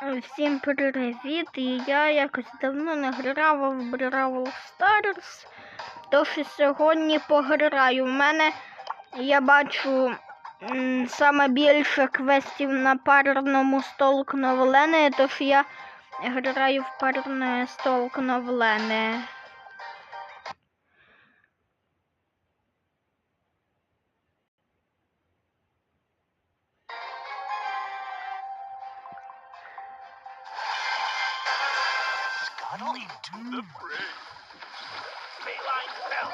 Всім привіт! І я якось давно не грав в Brawl Stars, тож і сьогодні пограю. У мене я бачу м, саме більше квестів на парному столкновленні, тож я граю в парне столкновлене. Scuttle into the fray. Feline bell.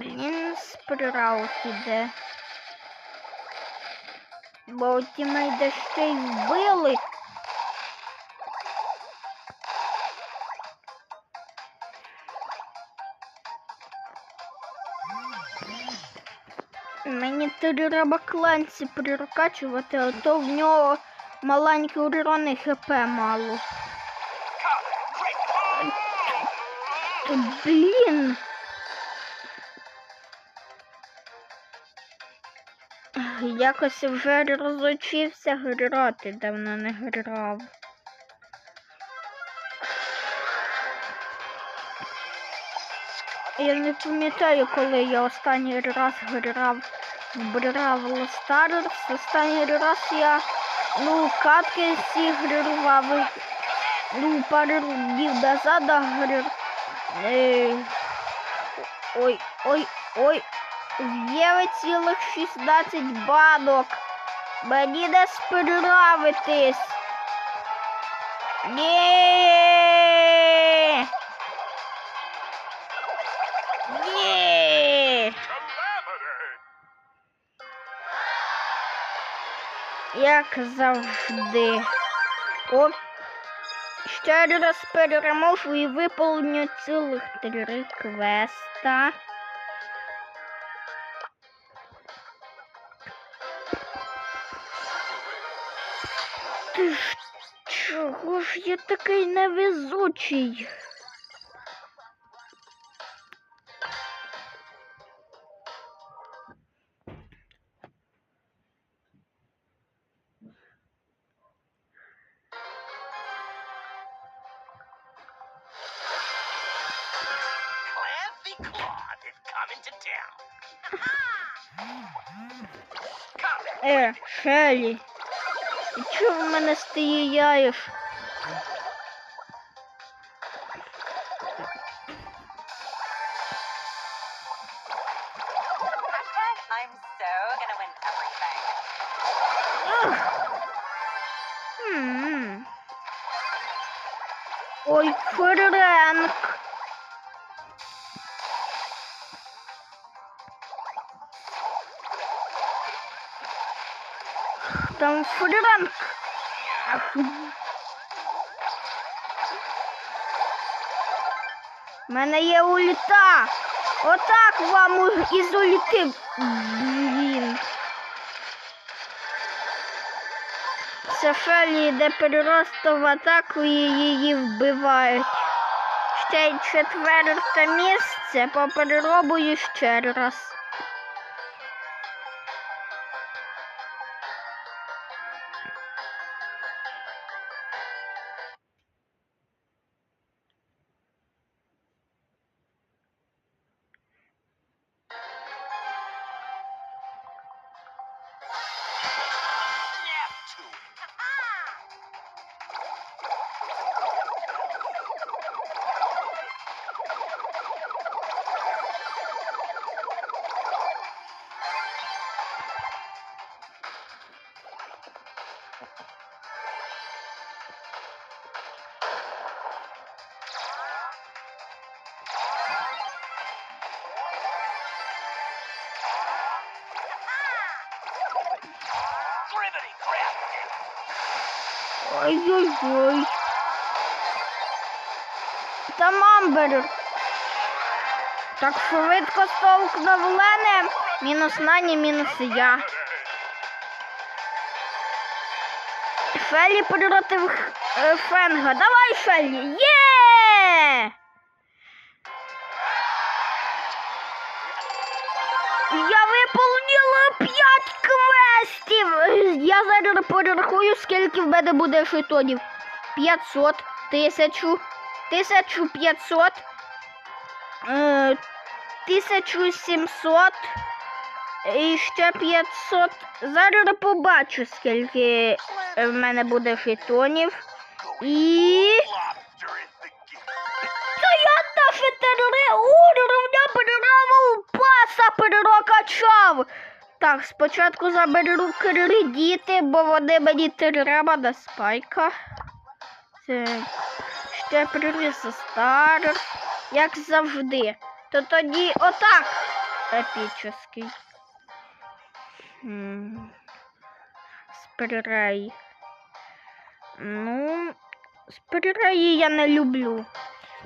Він спраут іде. Бо тімейда ще й вбили. Мені треба кланці прирокачувати, а то в нього маленький урон і хп мало. Блін. Якось вже розучився грати, давно не грав. Я не пам'ятаю, коли я останній раз грав в Brawl Stars. Останній раз я ну, катки всі грав. Ну, пару днів назад грав. Е, ой, ой, ой. Є цілих 16 банок. Мені не справитись. Ні. Як завжди. О, ще раз переможу і виповню цілих три квеста. Ти ж чого ж я такий невезучий? Е, Шелі. І чого в мене стоїш? Hashtag I'm so gonna win everything. М. Ой, Френк. Там Френк. У мене є ульта. Отак вам із ульти. Блін. Сафелі йде просто в атаку і її вбивають. Ще й четверте місце, попробую ще раз. Ой-ой-ой. Там Амбер. Так швидко стовкнув Лене. Мінус Нані, мінус я. Фелі проти е, Фенга. Давай, Фелі. Є! виповнила 5 квестів. Я зараз порахую, скільки в мене буде жетонів. 500, 1000, 1500, е, 1700 і ще 500. Зараз побачу, скільки е, в мене буде жетонів. І... Та я даже три уровня перераву паса перерокачав. Так, спочатку заберу кредити, бо вони мені треба до спайка. Це ще привіз стар, як завжди. То тоді отак епічний. М, Спрей. Ну, спреї я не люблю.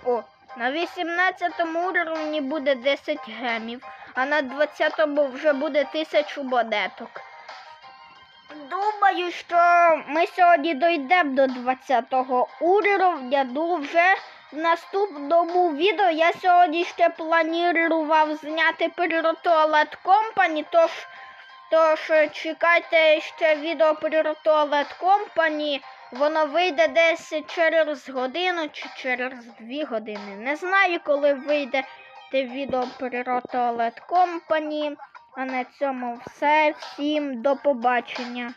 О, на 18 уровні буде 10 гемів, а на 20 вже буде 1000 монеток. Думаю, що ми сьогодні дійдемо до 20 уровня. Ну, вже в наступному відео я сьогодні ще планував зняти туалет компані, тож, тож чекайте ще відео про туалет компані. Воно вийде десь через годину чи через дві години. Не знаю, коли вийде те відео про туалет Company. А на цьому все. Всім до побачення.